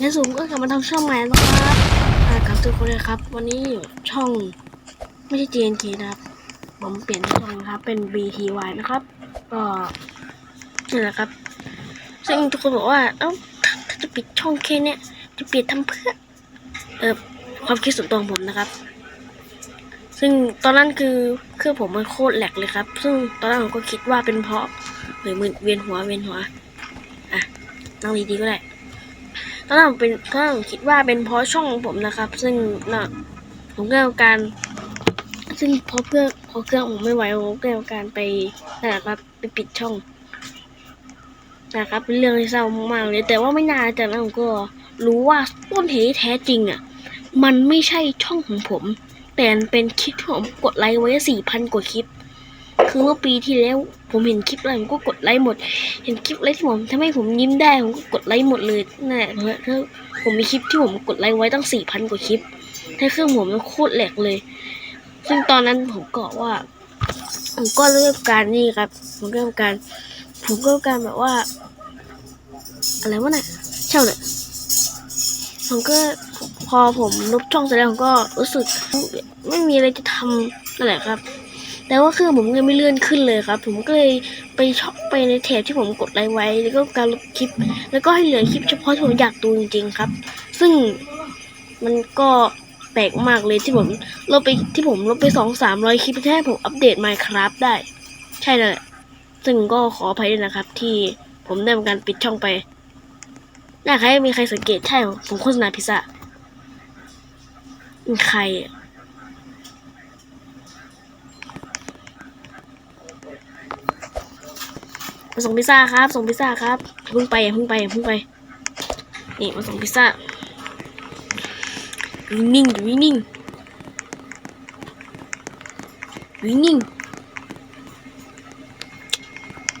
งั้นสูงก็กลับมาทำช่องใหม่แล้วครับกับทุกคนเลยครับ วันนี้ช่องไม่ใช่ GNG นะครับ ผมเปลี่ยนช่องครับ เป็น BTY นะครับ ก็นี่แหละครับ ซึ่งทุกคนบอกว่า เอ้าถ้าจะปิดช่องแค่เนี้ยจะปิดทำเพื่อ เออความคิดส่วนตัวของผมนะครับ ซึ่งตอนนั้นคือเครื่องผมมันโคตรแหลกเลยครับ ซึ่งตอนนั้นผมก็คิดว่าเป็นเพราะหมือมึนเวียนหัวเวียนหัว อะนั่งดีๆก็ได้ ตอนนั้นผมเป็นตอนนั้นผมคิดว่าเป็นเพราะช่องของผมนะครับ ซึ่งนะผมก็เอาการ ซึ่งพอเพื่องพอเครื่องผมไม่ไหวผมก็เอาการไปนะครับไปปิดช่อง นะครับ เป็นเรื่องที่เศร้ามากเลย แต่ว่าไม่นานจากนั้นผมก็รู้ว่าต้นเหตุแท้จริงอะ มันไม่ใช่ช่องของผม แต่เป็นคลิปที่ผมกดไลค์ไว้สี่พันกว่าคลิป คือเมื่อปีที่แล้วผมเห็นคลิปอะไรผมก็กดไลค์หมด เห็นคลิปอะไรที่ผมทำให้ผมยิ้มได้ผมก็กดไลค์หมดเลยนั่นแหละเพราะผมมีคลิปที่ผมกดไลค์ไว้ตั้งสี่พันกว่าคลิปถ้าเครื่องผมมันโคตรแหลกเลย ซึ่งตอนนั้นผมก็ว่า ผมก็เริ่มการนี่ครับ ผมเริ่มการ ผมก็เริ่มการแบบว่า อะไรวะเนี่ยเช่าเนี่ยผมก็พอผมลบช่องเสร็จแล้วผมก็รู้สึกไม่มีอะไรจะทำนั่นแหละครับ แต่ว่าเครื่องผมยังไม่เลื่อนขึ้นเลยครับ ผมก็เลยไปช็อปไปในแถบที่ผมกดไลค์ไว้ แล้วก็การลบคลิป แล้วก็ให้เหลือคลิปเฉพาะที่ผมอยากดูจริงๆครับ ซึ่งมันก็แปลกมากเลยที่ผมลบไปที่ผมลบไปสองสามร้อยคลิปแค่ผมอัปเดต Minecraft ได้ ใช่เลยซึ่งก็ขออภัยด้วยนะครับ ที่ผมได้ทำการปิดช่องไปน่าใครมีใครสังเกตใช่ผมโฆษณาพิซซ่าใครอะ มาส่งพิซซ่าครับ ส่งพิซซ่าครับเพิ่งไปอย่าเพิ่งไปอย่าเพิ่งไป นี่มาส่งพิซซ่าอยู่นิ่งอยู่นิ่งอยู่นิ่ง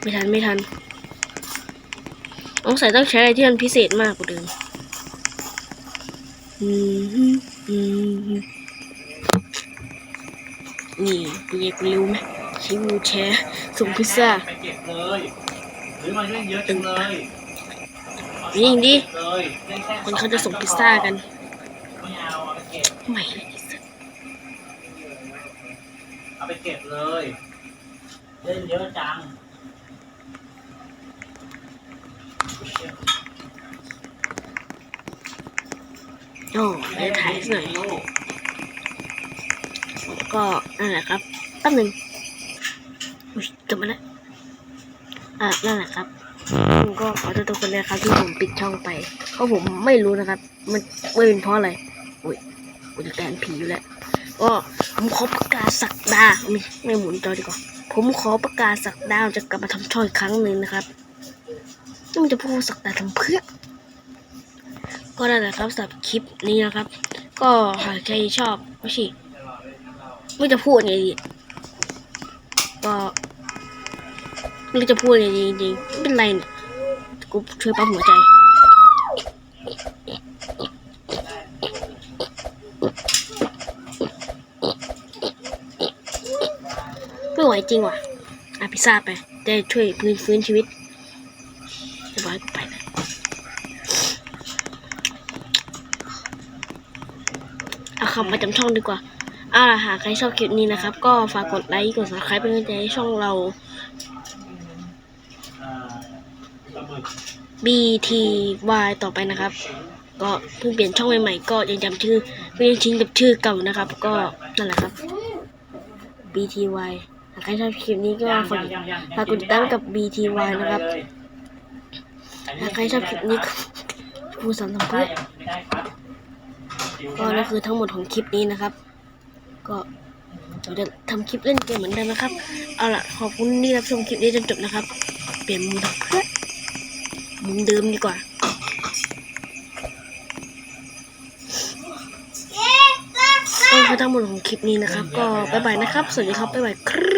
ไม่ทันไม่ทันต้องใส่ต้องใช้อะไรที่มันพิเศษมากกว่าเดิมอืมอืมนี่เป็นไงกูเร็วไหมใช้วีลแชร์ส่งพิซซ่า หรือมาเล่นเยอะจังเลยยิงดิเลยเล่นแค่คนเขาจะส่งพิซซ่ากันไม่เอาเอาไปเก็บไม่เอาไปเก็บเลย เล่นเยอะจังโอ้ได้ถ่ายสักหน่อยลูกก็นั่นแหละครับแป๊บหนึ่งอุ๊ยจบมาแล้ว อ่านั่นแหละครับผมก็ขอโทษทุกคนเลยครับที่ผมปิดช่องไป เพราะผมไม่รู้นะครับ มันไม่เป็นเพราะอะไรอุ้ยกูจะแกนผีอยู่แล้วก็ผมขอประกาศสักดาไม่ไม่หมุนจอดีกว่า ผมขอประกาศสักดาจะกลับมาทำช่องอีกครั้งหนึ่งนะครับนี่มันจะพูดสักดาทำเพื่อก็นั่นแหละครับสำหรับคลิปนี้นะครับ ก็หากใครชอบไม่ใช่ไม่จะพูดไงดีก็ ไม่รู้จะพูดไงดีจริงๆไม่เป็นไรเนี่ยกูช่วยปั๊มหัวใจไม่ไหวจริงว่ะอะพิซซ่าไปจะได้ช่วยพื้นฟื้นชีวิตเรียบร้กูไปแล้วเอาคำประจำช่องดีกว่าอ่าหากใครชอบคลิปนี้นะครับ ก็ฝากกดไลค์กด subscribe เป็นกำลังใจให้ช่องเราปลาหมึก BTY ต่อไปนะครับ ก็เพิ่งเปลี่ยนช่องใหม่ๆก็ยังจำชื่อไม่ยังชินกับชื่อเก่านะครับ ก็นั่นแหละครับ BTY หากใครชอบคลิปนี้ก็ฝากฝากกดติดตามกับ BTY นะครับหากใครชอบคลิปนี้ผู้สนับสนุนไม่เพื่อได้ครับก็นั่นคือทั้งหมดของคลิปนี้นะครับ ก็เราจะทำคลิปเล่นเกมเหมือนเดิมนะครับ เอาล่ะ ขอบคุณที่รับชมคลิปนี้จนจบนะครับ เปลี่ยนมุมเพื่อ มุมเดิมดีกว่าก็คือทั้งหมดของคลิปนี้นะครับ ก็บ๊ายบายนะครับ สวัสดีครับบ๊ายบายครับ